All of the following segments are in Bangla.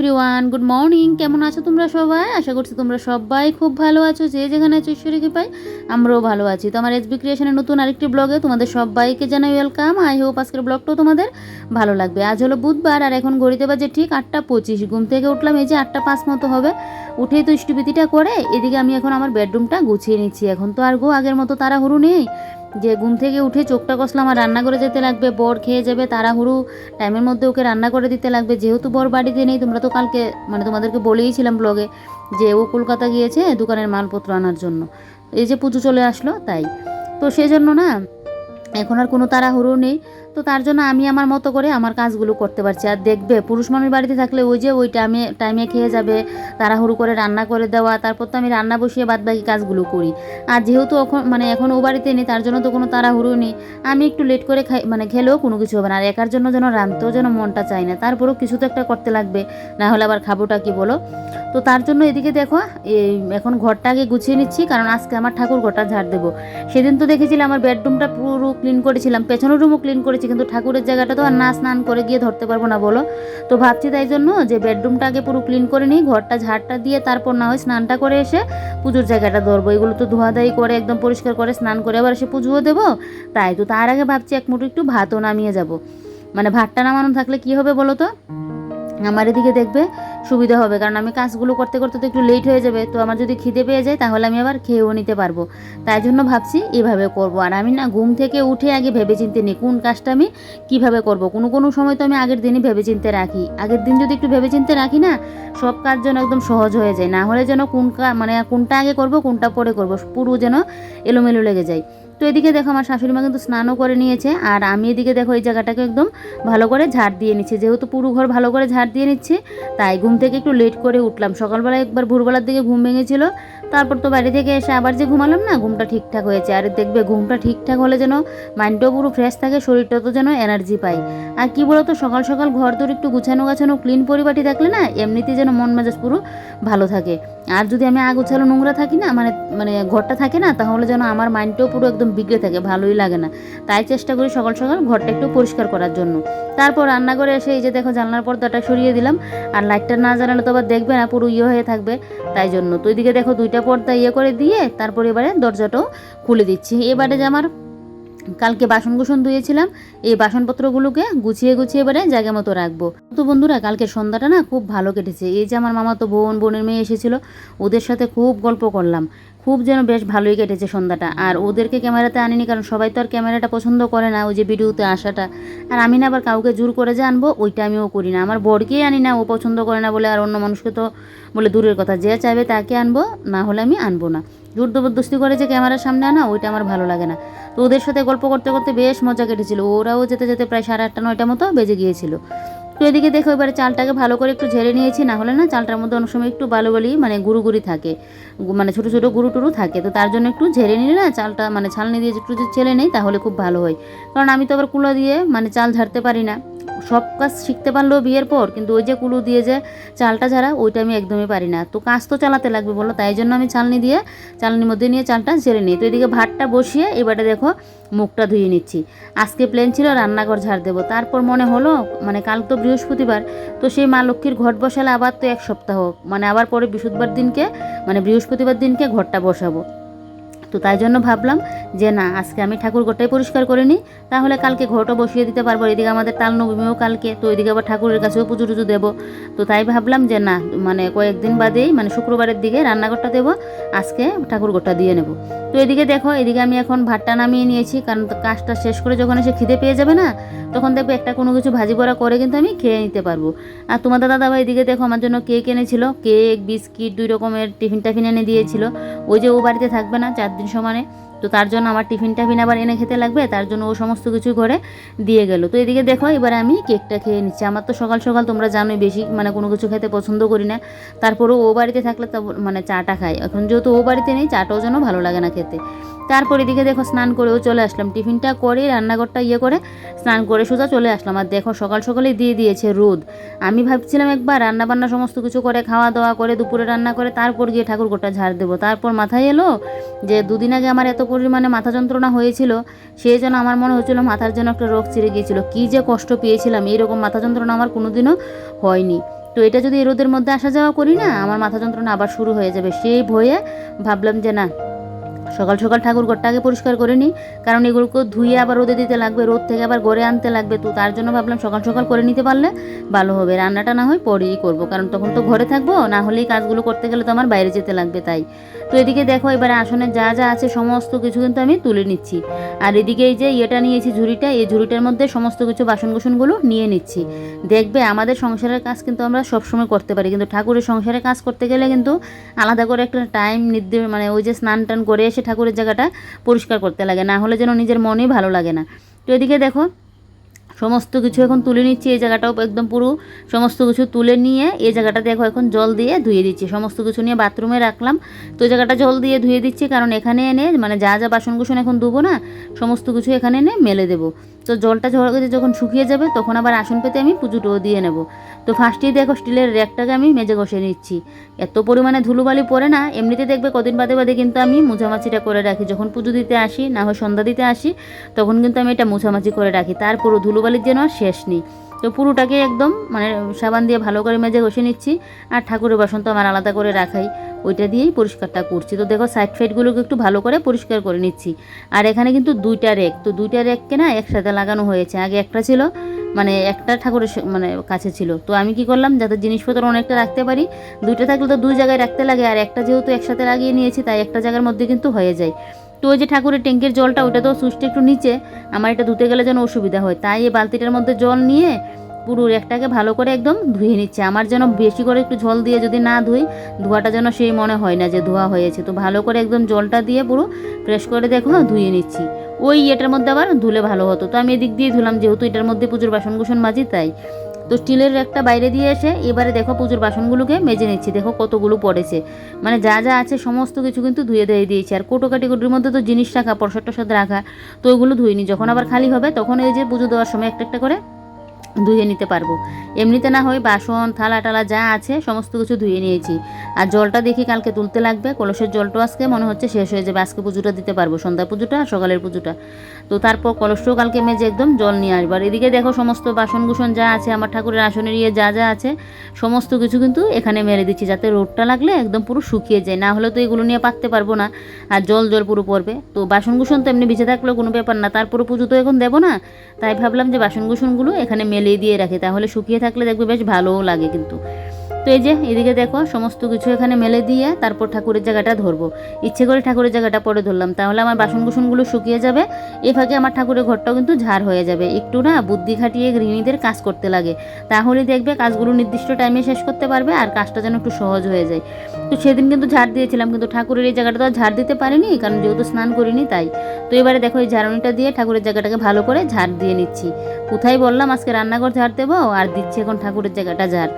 এভরিওয়ান গুড মর্নিং কেমন আছো তোমরা সবাই? আশা করছি তোমরা সবাই খুব ভালো আছো, যে যেখানে আছো ঈশ্বরীকে পাই আমরাও ভালো আছি। তো আমার এসবি ক্রিয়েশনের নতুন আরেকটি ব্লগে তোমাদের সবাইকে জানাই ওয়েলকাম আই হোপ আজকের ব্লগটাও তোমাদের ভালো লাগবে। আজ হলো বুধবার, আর এখন ঘড়িতে বাজে ঠিক আটটা পঁচিশ। ঘুম থেকে উঠলাম, এই যে আটটা পাঁচ মতো হবে। উঠেই তো ইষ্টবিতিটা করে, এদিকে আমি এখন আমার বেডরুমটা গুছিয়ে নিচ্ছি। এখন তো আর গো আগের মতো তাড়াহুড়ো নেই। যে ঘুম থেকে উঠে চোখটা কষলাম আর রান্না করে যেতে লাগবে, বর খেয়ে যাবে, তাড়াহুড়ো টাইমের মধ্যে ওকে রান্না করে দিতে লাগবে। যেহেতু বর বাড়িতে নেই, তোমরা তো কালকে মানে তোমাদেরকে বলেইছিলাম ব্লগে যে ও কলকাতা গিয়েছে দোকানের মালপত্র আনার জন্য। এই যে পুজো চলে আসলো, তাই। তো সেই জন্য না, এখন আর কোনো তাড়াহুড়ো নেই। তো তার জন্য আমি আমার মতো করে আমার কাজগুলো করতে পারছি। আর দেখবে, পুরুষ মানুষ বাড়িতে থাকলে ওই যে ওই টাইমে টাইমে খেয়ে যাবে, তাড়াহুড়ো করে রান্না করে দেওয়া, তারপর তো আমি রান্না বসিয়ে বাদ বাকি কাজগুলো করি। আর যেহেতু এখন মানে এখন ও বাড়িতে নেই, তার জন্য তো কোনো তাড়াহুড়ো নেই। আমি একটু লেট করে খাই মানে খেলেও কোনো কিছু হবে না। আর একার জন্য যেন রাঁধতেও যেন মনটা চায় না। তারপরেও কিছু তো একটা করতে লাগবে, না হলে আবার খাবোটা কি বলো? তো তার জন্য এদিকে দেখো, এই এখন ঘরটা আগে গুছিয়ে নিচ্ছি, কারণ আজকে আমার ঠাকুর ঘরটা ঝাড় দেবো। সেদিন তো দেখেছিলাম আমার বেডরুমটা পুরো ক্লিন করেছিলাম, পেছনের রুমও ক্লিন করেছি। কিন্তু ঠাকুরের জায়গাটা তো আর না স্নান করে গিয়ে ধরতে পারব না, বলো। তো ভাবছি তাই জন্য যে বেডরুমটা আগে পুরো ক্লিন করে নিই, ঘরটা ঝাড়টা দিয়ে তারপর না হয় স্নানটা করে এসে পুজোর জায়গাটা ধরবো। এগুলো তো ধোয়াধাই করে, একদম পরিষ্কার করে স্নান করে আবার এসে পুজোও দেবো। তাই তো, তার আগে ভাবছি এক মুঠো একটু ভাতও নামিয়ে যাব। মানে ভাতটা নামানো থাকলে কি হবে বলো তো? আমার এদিকে দেখবে সুবিধা হবে, কারণ আমি কাজগুলো করতে করতে তো একটু লেট হয়ে যাবে, তো আমার যদি খিদে পেয়ে যায় তাহলে আমি আবার খেয়েও নিতে পারব। তাই জন্য ভাবছি এভাবে করব। আর আমি না ঘুম থেকে উঠে আগে ভেবে চিনতে নিই, কোন কাজটা আমি কীভাবে করব? কোনো কোনো সময় তো আমি আগের দিনই ভেবে চিনতে রাখি। আগের দিন যদি একটু ভেবে চিনতে রাখি না, সব কাজ যেন একদম সহজ হয়ে যায়। না হলে যেন কোন মানে কোনটা আগে করব, কোনটা পরে করব, পুরো যেন এলোমেলো লেগে যায়। তো এদিকে দেখো আমার শাশুড়ি মা কিন্তু স্নানও করে নিয়েছে, আর আমি এদিকে দেখো এই জায়গাটাকে একদম ভালো করে ঝাড় দিয়ে নিচ্ছে। যেহেতু পুরো ঘর ভালো করে ঝাড় দিয়ে নিচ্ছে, তাই ঘুম থেকে একটু লেট করে উঠলাম। সকালবেলা একবার ভোরবেলার দিকে ঘুম ভেঙেছিল তারপর তো বাড়ি থেকে এসে আবার যে ঘুমালাম না, ঘুমটা ঠিকঠাক হয়েছে। আর দেখবে ঘুমটা ঠিকঠাক হলে যেন মাইন্ডটাও পুরো ফ্রেশ থাকে, শরীরটা তো যেন এনার্জি পায়। আর কি বলতো, সকাল সকাল ঘর তোর একটু গুছানো গাছানো ক্লিন পরিপাটি থাকলে না, এমনিতেই যেন মন মেজাজ পুরো ভালো থাকে। আর যদি আমি আগুছালো নোংরা থাকি না মানে মানে ঘরটা থাকে না, তাহলে যেন আমার মাইন্ডটাও পুরো একদম বিগড়ে থাকে, ভালোই লাগে না। তাই চেষ্টা করি সকাল সকাল ঘরটা একটু পরিষ্কার করার জন্য। তারপর রান্নাঘরে এসে এই যে দেখো জানলার পর্দাটা সরিয়ে দিলাম। আর লাইটটা না জ্বালালে তো আবার দেখবে না, পুরো ইয়ে হয়ে থাকবে। তাই জন্য। তো ওইদিকে দেখো দুইটা পর্দা ইয়ে করে দিয়ে তারপর এবারে দরজাটাও খুলে দিচ্ছি। এবারে যে আমার কালকে বাসন কুসন ধুয়েছিলাম, এই বাসনপত্রগুলোকে গুছিয়ে গুছিয়ে এবারে জায়গা মতো রাখব। তো বন্ধুরা কালকে সন্ধ্যাটা না খুব ভালো কেটেছে। এই যে আমার মামা তো বোন, বোনের মেয়ে এসেছিল, ওদের সাথে খুব গল্প করলাম। খুব যেন বেশ ভালোই কেটেছে সন্ধ্যাটা। আর ওদেরকে ক্যামেরাতে আনিনি কারণ সবাই তো আর ক্যামেরাটা পছন্দ করে না, ওই যে ভিডিওতে আসাটা। আর আমি না আবার কাউকে জোর করে যে আনব, ওইটা আমিও করি না। আমার বরকেই আনি না, ও পছন্দ করে না বলে, আর অন্য মানুষকে তো বলে দূরের কথা। যে চাইবে তাকে আনব, না হলে আমি আনব না। জোর জবরদস্তি করে যে ক্যামেরার সামনে আনা, ওইটা আমার ভালো লাগে না। তো ওদের সাথে গল্প করতে করতে বেশ মজা কেটেছিল। ওরাও যেতে যেতে প্রায় সাড়ে আটটা, নয়টা মতো বেজে গিয়েছিল। তো এদিকে দেখো, এবারে চালটাকে ভালো করে একটু ঝেড়ে নিয়েছি, না হলে না চালটার মধ্যে অনেক সময় একটু বালু মানে গুরু গুঁড়ি থাকে মানে ছোটো ছোটো গুরু টুরু থাকে। তো তার জন্য একটু ঝেড়ে নিলে না চালটা মানে ছালনি দিয়ে একটু যদি ছেলে নেই তাহলে খুব ভালো হয়। কারণ আমি তো আবার কুলো দিয়ে মানে চাল ঝাড়তে পারি না। সব কাজ শিখতে পারলেও বিয়ের পর, কিন্তু ওই যে কুলু দিয়ে যে চালটা ঝাড়া ওইটা আমি একদমই পারি না। তো কাজ তো চালাতে লাগবে বলো, তাই জন্য আমি চালনি দিয়ে, চালনির মধ্যে নিয়ে চালটা ঝেড়ে নিই। তো এদিকে ভাতটা বসিয়ে এবারে দেখো মুখটা ধুয়ে নিচ্ছি। আজকে প্লেন ছিল রান্নাঘর ঝাড় দেবো। তারপর মনে হলো মানে কাল তো বৃহস্পতিবার, তো সেই মা লক্ষ্মীর ঘট বসালে আবার তো এক সপ্তাহ মানে আবার পরে বৃহস্পতিবার দিনকে মানে বৃহস্পতিবার দিনকে ঘরটা বসাবো। তো তাই জন্য ভাবলাম যে না, আজকে আমি ঠাকুর ঘরটাই পরিষ্কার করে নিই। তাহলে কালকে ঘরটা বসিয়ে দিতে পারব। এদিকে আমাদের তাল নবমীও কালকে, তো ওইদিকে আবার ঠাকুরের কাছেও পুজো টুজো দেবো। তো তাই ভাবলাম যে না মানে কয়েকদিন বাদেই মানে শুক্রবারের দিকে রান্নাঘরটা দেবো, আজকে ঠাকুর ঘরটা দিয়ে নেব। তো এদিকে দেখো, এদিকে আমি এখন ভাতটা নামিয়ে নিয়েছি, কারণ কাজটা শেষ করে যখন এসে খিদে পেয়ে যাবে না, তখন দেখবে একটা কোনো কিছু ভাজি বড়া করে কিন্তু আমি খেয়ে নিতে পারব। আর তোমাদের দাদা ভাই এদিকে দেখো, আমার জন্য কেক এনেছিল। কেক, বিস্কিট, দুই রকমের টিফিন টাফিন এনে দিয়েছিল। ওই যে ও বাড়িতে থাকবে না, চার দিন সমানে। তো তার জন্য আমার টিফিন টাফিন আবার এনে খেতে লাগবে, তার জন্য ও সমস্ত কিছু ঘরে দিয়ে গেল। তো এদিকে দেখো, এবার আমি কেকটা খেয়ে নিচ্ছি। আমার তো সকাল সকাল তোমরা জানোই বেশি মানে কোনো কিছু খেতে পছন্দ করি না। তারপরেও ও বাড়িতে থাকলে মানে চাটা খাই এখন যেহেতু ও বাড়িতে নেই, চাটাও যেন ভালো লাগে না খেতে। তারপর এদিকে দেখো, স্নান করেও চলে আসলাম। টিফিনটা করে, রান্নাঘরটা ইয়ে করে, স্নান করে সোজা চলে আসলাম। আর দেখো, সকাল সকালেই দিয়ে দিয়েছে রোদ। আমি ভাবছিলাম একবার রান্না বান্না সমস্ত কিছু করে খাওয়া দাওয়া করে, দুপুরে রান্না করে, তারপর গিয়ে ঠাকুর গোটা ঝাড় দেবো। তারপর মাথায় এলো যে দুদিন আগে আমার এত পরিমাণে মাথা যন্ত্রণা হয়েছিল, সেই জন্য আমার মনে হচ্ছিল মাথার জন্য একটা রোগ ছিঁড়ে গিয়েছিল। কী যে কষ্ট পেয়েছিলাম, এইরকম মাথা যন্ত্রণা আমার কোনোদিনও হয়নি। তো এটা যদি রোদের মধ্যে আসা যাওয়া করি না, আমার মাথা যন্ত্রণা আবার শুরু হয়ে যাবে। সেই ভয়ে ভাবলাম যে না সকাল সকাল ঠাকুর ঘরটা আগে পরিষ্কার করে নিই, কারণ এগুলোকে ধুয়ে আবার রোদে দিতে লাগবে, রোদ থেকে আবার গড়ে আনতে লাগবে, তো তার জন্য ভাবলাম সকাল সকাল করে নিতে পারলে ভালো হবে। রান্নাটা না হয় পরেই করব, কারণ তখন তো ঘরে থাকব, না হলেই কাজগুলো করতে গেলে তো আমার বাইরে যেতে লাগবে তাই। তো এদিকে দেখো এবারে আসনে যা যা আছে সমস্ত কিছু কিন্তু আমি তুলে নিচ্ছি। আর এদিকে এই যে ইয়েটা নিয়েছি ঝুড়িটা, এই ঝুড়িটার মধ্যে সমস্ত কিছু বাসন কুসনগুলো নিয়ে নিচ্ছি। দেখবে আমাদের সংসারের কাজ কিন্তু আমরা সবসময় করতে পারি, কিন্তু ঠাকুরের সংসারের কাজ করতে গেলে কিন্তু আলাদা করে একটা টাইম নির্দিষ্ট মানে ওই যে স্নান টান করে এসে ঠাকুরের জায়গাটা পরিষ্কার করতে লাগে, না হলে যেন নিজের মনেই ভালো লাগে না। তো এদিকে দেখো, সমস্ত কিছু এখন তুলে নিচ্ছি, এই জায়গাটাও একদম পুরো সমস্ত কিছু তুলে নিয়ে এই জায়গাটা দেখো এখন জল দিয়ে ধুয়ে দিচ্ছি। সমস্ত কিছু নিয়ে বাথরুমে রাখলাম, তো জায়গাটা জল দিয়ে ধুয়ে দিচ্ছি, কারণ এখানে এনে মানে যা যা বাসন কুসন এখন ধুবো না, সমস্ত কিছু এখানে এনে মেলে দেবো। তো জলটা ঝরে যখন শুকিয়ে যাবে, তখন আবার আসন পেতে আমি পুজোটাও দিয়ে নেব। তো ফার্স্টেই দেখো স্টিলের র্যাকটাকে আমি মেজে ঘষে নিচ্ছি। এত পরিমাণে ধুলোবালি পরে না, এমনিতে দেখবে কদিন বাদে বাদে কিন্তু আমি মুছামাছিটা করে রাখি। যখন পুজো দিতে আসি, না হয় সন্ধ্যা দিতে আসি, তখন কিন্তু আমি এটা মুছামাছি করে রাখি। তারপরও ধুলোবালির যেন শেষ নেই। তো পুরোটাকে একদম মানে সাবান দিয়ে ভালো করে মেজে ঘষে নিচ্ছি আর ঠাকুরের বাসন তো আমার আলাদা করে রাখাই। ওইটা দিয়েই পরিষ্কারটা করছি। তো দেখো সাইড ফাইডগুলোকে একটু ভালো করে পরিষ্কার করে নিচ্ছি। আর এখানে কিন্তু দুইটা রেক তো দুইটা রেককে না একসাথে লাগানো হয়েছে। আগে একটা ছিল মানে একটা ঠাকুরের মানে কাছে ছিল। তো আমি কি করলাম, যাতে জিনিসপত্র অনেকটা রাখতে পারি, দুইটা থাকলে তো দুই জায়গায় রাখতে লাগে। আর একটা যেহেতু একসাথে লাগিয়ে নিয়েছি, তাই একটা জায়গার মধ্যে কিন্তু হয়ে যায়। তো ওই যে ঠাকুরের ট্যাঙ্কের জলটা, ওটা তো সুইচটা একটু নিচে, আমার এটা ধুতে গেলে যেন অসুবিধা হয়। তাই এই বালতিটার মধ্যে জল নিয়ে পুরো একটাকে ভালো করে একদম ধুয়ে নিচ্ছে। আমার যেন বেশি করে একটু জল দিয়ে যদি না ধুই, ধোয়াটা যেন সেই মনে হয় না যে ধোয়া হয়েছে। তো ভালো করে একদম জলটা দিয়ে পুরো ফ্রেশ করে দেখো ধুয়ে নিচ্ছি। ওই এটার মধ্যে আবার ধুলে ভালো হতো। তো আমি এদিক দিয়ে ধুলাম, যেহেতু এটার মধ্যে পুজোর বাসন কুসন মাজি, তাই। তো স্টিলের একটা বাইরে দিয়ে এসে এবারে দেখো পুজোর বাসনগুলোকে মেজে নিচ্ছি। দেখো কতগুলো পড়েছে। মানে যা যা আছে সমস্ত কিছু কিন্তু ধুয়ে ধুয়ে দিয়েছি। আর কোটো কাটিকুটির মধ্যে তো জিনিস রাখা, প্রসাদ টসাদ রাখা, তো ওইগুলো ধুইনি। যখন আবার খালি হবে, তখন এই যে পুজো দেওয়ার সময় একটা একটা করে ধুয়ে নিতে পারব। এমনিতে না হয় বাসন, থালা টালা যা আছে, সমস্ত কিছু ধুয়ে নিয়েছি। আর জলটা দেখি কালকে তুলতে লাগবে। কলসের জলটাও আজকে মনে হচ্ছে শেষ হয়ে যাবে। আজকে পুজোটা দিতে পারব, সন্ধ্যা পুজোটা আর সকালের পুজোটা। তো তারপর কলসটাও কালকে মেজে একদম জল নিয়ে আসব। আর এদিকে দেখো সমস্ত বাসন কুসন যা আছে, আমার ঠাকুরের আসনের ইয়ে যা যা আছে, সমস্ত কিছু কিন্তু এখানে মেরে দিচ্ছি যাতে রোদটা লাগলে একদম পুরো শুকিয়ে যায়। না হলে তো এগুলো নিয়ে পাততে পারব না। আর জল জল পুরো পড়বে। তো বাসন কুসন তো এমনি ভিজে থাকলেও কোনো ব্যাপার না। তারপরে পুজো তো এখন দেবো না। তাই ভাবলাম যে বাসন কুসনগুলো এখানে মেলে দিয়ে রাখে তাহলে শুকিয়ে থাকলে দেখবে বেশ ভালোও লাগে কিন্তু। তো এই যে, এদিকে দেখো, সমস্ত কিছু এখানে মেলে দিয়ে তারপর ঠাকুরের জায়গাটা ধরবো। ইচ্ছে করে ঠাকুরের জায়গাটা পরে ধরলাম। তাহলে আমার বাসন কুসনগুলো শুকিয়ে যাবে। এ ফাঁকে আমার ঠাকুরের ঘরটাও কিন্তু ঝাড় হয়ে যাবে। একটু না বুদ্ধি খাটিয়ে গৃহিণীদের কাজ করতে লাগে। তাহলে দেখবে কাজগুলো নির্দিষ্ট টাইমে শেষ করতে পারবে আর কাজটা যেন একটু সহজ হয়ে যায়। তো সেদিন কিন্তু ঝাড় দিয়েছিলাম, কিন্তু ঠাকুরের এই জায়গাটা তো ঝাড় দিতে পারিনি, কারণ যেহেতু স্নান করিনি তাই। তো এবারে দেখো, এই ঝাড়ুনিটা দিয়ে ঠাকুরের জায়গাটাকে ভালো করে ঝাড় দিয়ে নিচ্ছি। কোথায় বললাম, আজকে রান্নাঘর ঝাড় দেবো? আর দিচ্ছি এখন ঠাকুরের জায়গাটা ঝাড়।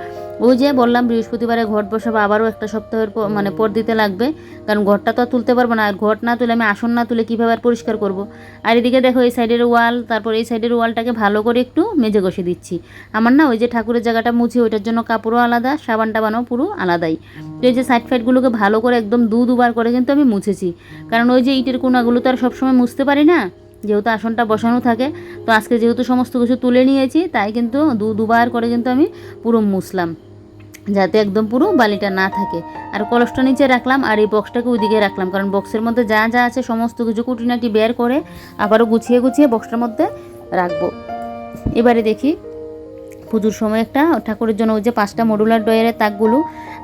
ওই যে বললাম বৃহস্পতিবারে ঘট বসাবো, আবারও একটা সপ্তাহের মানে পর দিতে লাগবে। কারণ ঘরটা তো তুলতে পারব না, আর ঘট না তুলে আমি আসন না তুলে কীভাবে আর পরিষ্কার করব? আর এদিকে দেখো এই সাইডের ওয়াল, তারপর এই সাইডের ওয়ালটাকে ভালো করে একটু মেজে ঘষে দিচ্ছি। আমার না ওই যে ঠাকুরের জায়গাটা মুছি, ওইটার জন্য কাপড়ও আলাদা, সাবান টাবানও পুরো আলাদাই। তো এই যে সাইড ফাইডগুলোকে ভালো করে একদম দু দুবার করে কিন্তু আমি মুছেছি। কারণ ওই যে ইটের কোনাগুলো তো আর সবসময় মুছতে পারি না। যেহেতু আসনটা বসানো থাকে, তো আজকে যেহেতু সমস্ত কিছু তুলে নিয়েছি, তাই কিন্তু দু, দুবার করে কিন্তু আমি পুরো মুছলাম, যাতে একদম পুরো বালিটা না থাকে। আর কলসটা নিচে রাখলাম, আর এই বক্সটাকে ওইদিকে রাখলাম, কারণ বক্সের মধ্যে যা যা আছে, সমস্ত কিছু কুটিনাটি বের করে আবারও গুছিয়ে গুছিয়ে বক্সটার মধ্যে রাখব। এবারে দেখি, পুজোর সময় একটা ঠাকুরের জন্য ওই যে পাঁচটা মডুলার ডয়ারের তাকগুলো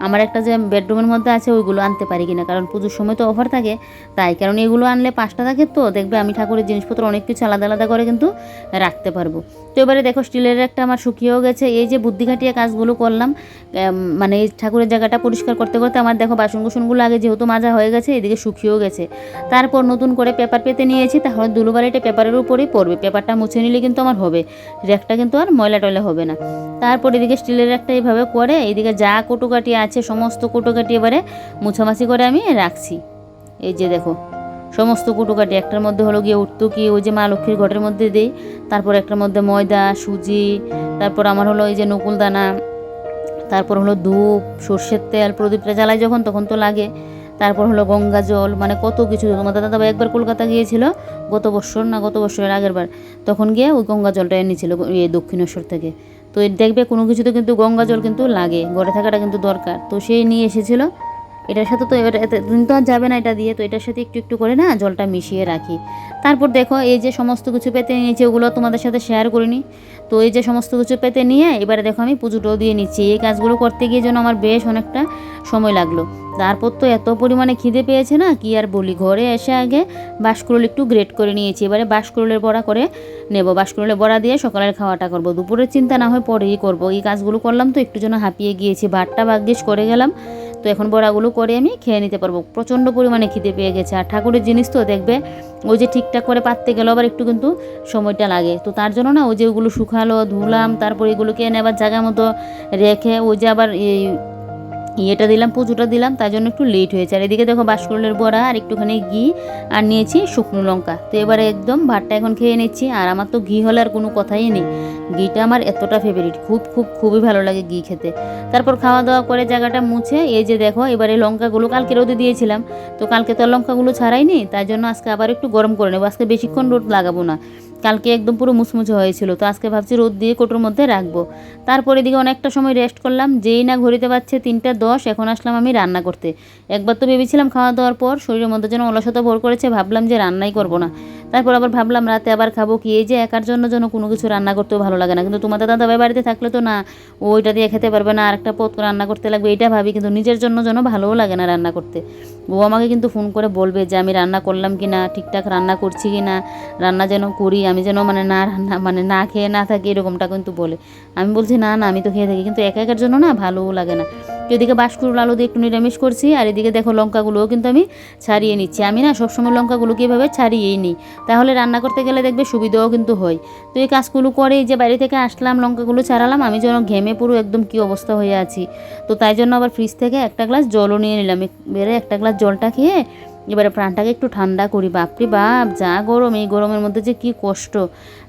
আমার একটা যে বেডরুমের মধ্যে আছে, ওইগুলো আনতে পারি কিনা, কারণ পুজোর সময় তো অফার থাকে। তাই কারণ এগুলো আনলে পাঁচটা থাকে তো, দেখবে আমি ঠাকুরের জিনিসপত্র অনেক কিছু আলাদা আলাদা করে কিন্তু রাখতে পারব। তো এবারে দেখো, স্টিলের একটা আমার শুকিয়েও গেছে। এই যে বুদ্ধি খাটিয়ে কাজগুলো করলাম মানে এই ঠাকুরের জায়গাটা পরিষ্কার করতে করতে আমার দেখো বাসন কুসনগুলো আগে যেহেতু মাজা হয়ে গেছে, এদিকে শুকিয়েও গেছে। তারপর নতুন করে পেপার পেতে নিয়েছি, তাহলে ধুলোবালিটা পেপারের উপরেই পড়বে। পেপারটা মুছে নিলে কিন্তু আমার হবে, র্যাকটা কিন্তু আর ময়লা টয়লা হবে না। তারপর এদিকে স্টিলের একটা এইভাবে করে, এদিকে যা কোটোকাটি আছে সমস্ত কোটোকাটি এবারে মুছামাছি করে আমি রাখছি। এই যে দেখো, সমস্ত কুটোকাটি, একটার মধ্যে হলো গিয়ে উঠতো কি ওই যে মা লক্ষ্মীর ঘটের মধ্যে দিই, তারপর একটার মধ্যে ময়দা, সুজি, তারপর আমার হলো এই যে নকুল দানা তারপর হলো ধূপ, সর্ষের তেল, প্রদীপটা জ্বালাই যখন, তখন তো লাগে। তারপর হলো গঙ্গা জল মানে কত কিছু। তোমাদের দাদা ভাই একবার কলকাতা গিয়েছিল, গত বছর না গত বছরের আগের বার তখন গিয়ে ওই গঙ্গা জলটা এনেছিল এই দক্ষিণেশ্বর থেকে। তো দেখবে কোনো কিছুতে কিন্তু গঙ্গা জল কিন্তু লাগে, ঘরে থাকাটা কিন্তু দরকার। তো সেই নিয়ে এসেছিল এটার সাথে তো এবার এত দিন তো আর যাবে না এটা দিয়ে, তো এটার সাথে একটু একটু করে না জলটা মিশিয়ে রাখি। তারপর দেখো, এই যে সমস্ত কিছু পেতে নিয়েছি, ওগুলো তোমাদের সাথে শেয়ার করিনি। তো এই যে সমস্ত কিছু পেতে নিয়ে এবারে দেখো আমি পুজোটাও দিয়ে নিচ্ছি। এই কাজগুলো করতে গিয়ে যেন আমার বেশ অনেকটা সময় লাগল। তারপর তো এত পরিমাণে খিদে পেয়েছে না, কি আর বলি? ঘরে এসে আগে বাঁশকুড়ুল একটু গ্রেট করে নিয়েছি। এবারে বাঁশকুড়ুলের বড়া করে নেব। বাঁশকুড়ুলের বড়া দিয়ে সকালের খাওয়াটা করব। দুপুরের চিন্তা না হয় পরেই করব। এই কাজগুলো করলাম তো একটু যেন হাঁপিয়ে গিয়েছি। ভাতটা ভাগ্যিস করে গেলাম। তো এখন বড়াগুলো করে আমি খেয়ে নিতে পারব। প্রচণ্ড পরিমাণে খিদে পেয়ে গেছে। আর ঠাকুরের জিনিস তো দেখবে, ওই যে ঠিকঠাক করে পাততে গেলেও আবার একটু কিন্তু সময়টা লাগে। তো তার জন্য না, ওই যে ওগুলো শুকালো, ধুলাম, তারপর এগুলোকে এনে আবার জায়গা মতো রেখে, ওই যে আবার এই ইয়েটা দিলাম, পুজোটা দিলাম, তার জন্য একটু লেট হয়েছে। আর এদিকে দেখো বাসকরলের বড়া আর একটুখানি ঘি আর নিয়েছি শুকনো লঙ্কা। তো এবারে একদম ভাতটা এখন খেয়ে নিচ্ছি, আর আমার তো ঘি হলে আর কোনো কথাই নেই। ঘিটা আমার এতটা ফেভারিট খুব খুব, খুবই ভালো লাগে ঘি খেতে। তারপর খাওয়া দাওয়া করে জায়গাটা মুছে, এই যে দেখো এবারে লঙ্কাগুলো কালকে রোদে দিয়েছিলাম। তো কালকে তো লঙ্কাগুলো ছাড়াইনি তাই জন্য আজকে আবার একটু গরম করে নেব। আজকে বেশিক্ষণ রোদ লাগাবো না। কালকে একদম পুরো মুচমুচে হয়েছিল। তো আজকে ভাবছি রোদ দিয়ে কোটোর মধ্যে রাখব। তারপরে দিকে অনেকটা সময় রেস্ট করলাম, যেই না ঘড়িতে পাচ্ছে তিনটা দশ, এখন আসলাম আমি রান্না করতে। একবার তো ভেবেছিলাম খাওয়া দাওয়ার পর শরীরের মধ্যে যেন অলসতা ভোর করেছে, ভাবলাম যে রান্নাই করব না। তারপর আবার ভাবলাম রাতে আবার খাব কি? এই যে একার জন্য যেন কোনো কিছু রান্না করতেও ভালো লাগে না। কিন্তু তোমাদের দাদাভাই বাড়িতে থাকলে তো না, ওইটা দিয়ে খেতে পারবে না আর আরেকটা পথ রান্না করতে লাগবে এটা ভাবি, কিন্তু নিজের জন্য যেন ভালোও লাগে না রান্না করতে। ও আমাকে কিন্তু ফোন করে বলবে যে, আমি রান্না করলাম কি না? ঠিকঠাক রান্না করছি কি না? রান্না যেন করি, আমি যেন মানে না রান্না মানে না খেয়ে না থাকি, এরকমটা কিন্তু বলে। আমি বলছি, না না, আমি তো খেয়ে থাকি। কিন্তু একা একার জন্য না ভালোও লাগে না। এদিকে বাসকুড়ুল আলু দিয়ে একটু নিরামিষ করছি, আর এদিকে দেখো লঙ্কাগুলোও কিন্তু আমি ছাড়িয়ে নিচ্ছি। আমি না সবসময় লঙ্কাগুলোকে এভাবে ছাড়িয়েই নিই। তাহলে রান্না করতে গেলে দেখবে সুবিধাও কিন্তু হয়। তো এই কাজগুলো করে যে বাইরে থেকে আসলাম, লঙ্কাগুলো ছাড়ালাম, আমি যেন ঘেমে পুরো একদম কি অবস্থা হয়ে আছি। তো তাই জন্য আবার ফ্রিজ থেকে একটা গ্লাস জলও নিয়ে নিলাম। বেড়ে একটা গ্লাস জলটা খেয়ে এবারে প্রাণটাকে একটু ঠান্ডা করি, বাপরে বাপ, যা গরম, এই গরমের মধ্যে যে কি কষ্ট।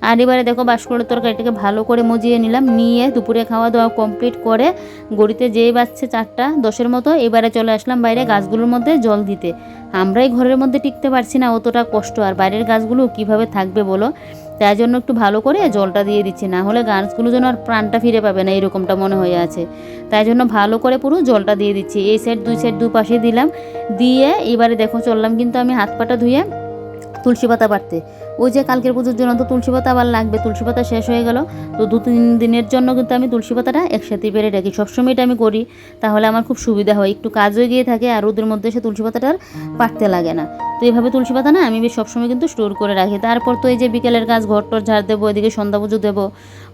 আর এবারে দেখো বাসকলের তরকারিটাকে ভালো করে মজিয়ে নিলাম, নিয়ে দুপুরে খাওয়া দাওয়া কমপ্লিট করে গড়িতে যেই বাজছে চারটা দশের মতো, এবারে চলে আসলাম বাইরে গাছগুলোর মধ্যে জল দিতে। আমরাই ঘরের মধ্যে টিকতে পারছি না, অতটা কষ্ট। আর বাইরের গাছগুলো কীভাবে থাকবে বলো? তাই জন্য একটু ভালো করে জলটা দিয়ে দিচ্ছি, না হলে গাছগুলো যেন আর প্রাণটা ফিরে পাবে না, এরকমটা মনে হয়ে আছে। তাই জন্য ভালো করে পুরো জলটা দিয়ে দিচ্ছি। এই সাইড দুই সাইড দুপাশে দিলাম। দিয়ে এবারে দেখো, চললাম কিন্তু আমি হাত পাটা ধুয়ে তুলসী পাতা বাড়তে। ওই যে কালকের পুজোর জন্য তো তুলসী পাতা আবার লাগবে, তুলসী পাতা শেষ হয়ে গেল। তো দু তিন দিনের জন্য কিন্তু আমি তুলসী পাতাটা একসাথে পেরে রাখি। সবসময় এটা আমি করি, তাহলে আমার খুব সুবিধা হয়। একটু কাজ হয়ে গিয়ে থাকে আর ওদের মধ্যে সে তুলসী পাতাটার পাটতে লাগে না। তো এইভাবে তুলসী পাতা না আমি বেশ সবসময় কিন্তু স্টোর করে রাখি। তারপর তো এই যে বিকেলের কাজ, ঘর টর ঝাড় দেবো, এদিকে সন্ধ্যা পুজো দেবো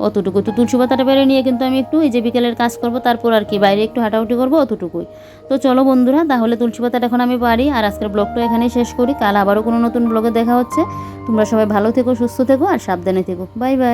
অতটুকু তো তুলসী পাতাটা বেড়ে নিয়ে কিন্তু আমি একটু এই যে বিকেলের কাজ করব, তারপর আর কি বাইরে একটু হাঁটাহুটি করব, অতটুকুই। তো চলো বন্ধুরা, তাহলে তুলসী পাতাটা এখন আমি পারি। আর আজকের ব্লগটা এখানেই শেষ করি। কাল আবারও কোনো নতুন ব্লগে দেখা হচ্ছে। তোমরা সবাই ভালো থেকো সুস্থ থেকো আর সাবধানে থেকো। Bye bye.